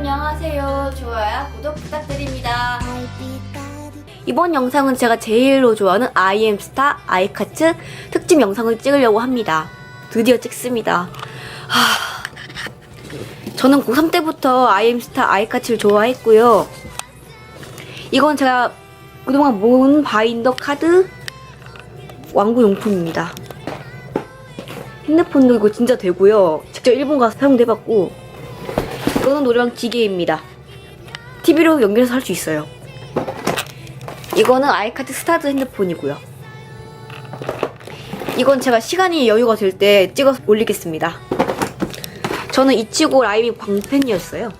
안녕하세요. 좋아요, 구독 부탁드립니다. 이번 영상은 제가 제일로 좋아하는 아이엠스타 아이카츠 특집 영상을 찍으려고 합니다. 드디어 찍습니다. 하... 저는 고3 때부터 아이엠스타 아이카츠를 좋아했고요. 이건 제가 그동안 모은 바인더 카드 왕구 용품입니다. 핸드폰도 이거 진짜 되고요. 직접 일본 가서 사용도 해봤고 이거는 노래방 기계입니다. TV로 연결해서 할 수 있어요. 이거는 아이카트 스타드 핸드폰이고요. 이건 제가 시간이 여유가 될 때 찍어서 올리겠습니다. 저는 이치고 라이미 광팬이었어요.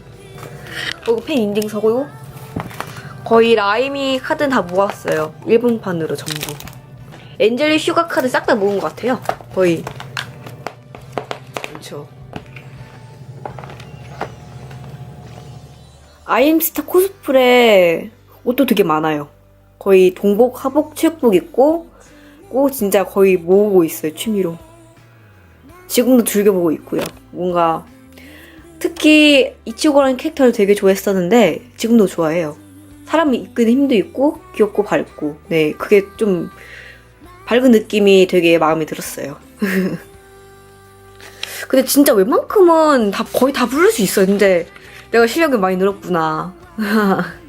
그리고 팬 인증 서고 거의 라이미 카드는 다 모았어요. 일본판으로 전부. 엔젤리 슈가 카드 싹 다 모은 것 같아요. 거의. 그렇죠. 아이엠스타 코스프레 옷도 되게 많아요. 거의 동복, 하복, 체육복 입고 고 진짜 거의 모으고 있어요 취미로. 지금도 즐겨보고 있고요. 뭔가 특히 이치고라는 캐릭터를 되게 좋아했었는데 지금도 좋아해요. 사람이 이끄는 힘도 있고 귀엽고 밝고 네 그게 좀 밝은 느낌이 되게 마음에 들었어요. 근데 진짜 웬만큼은 다 거의 다 부를 수 있어요. 근데 내가 실력이 많이 늘었구나.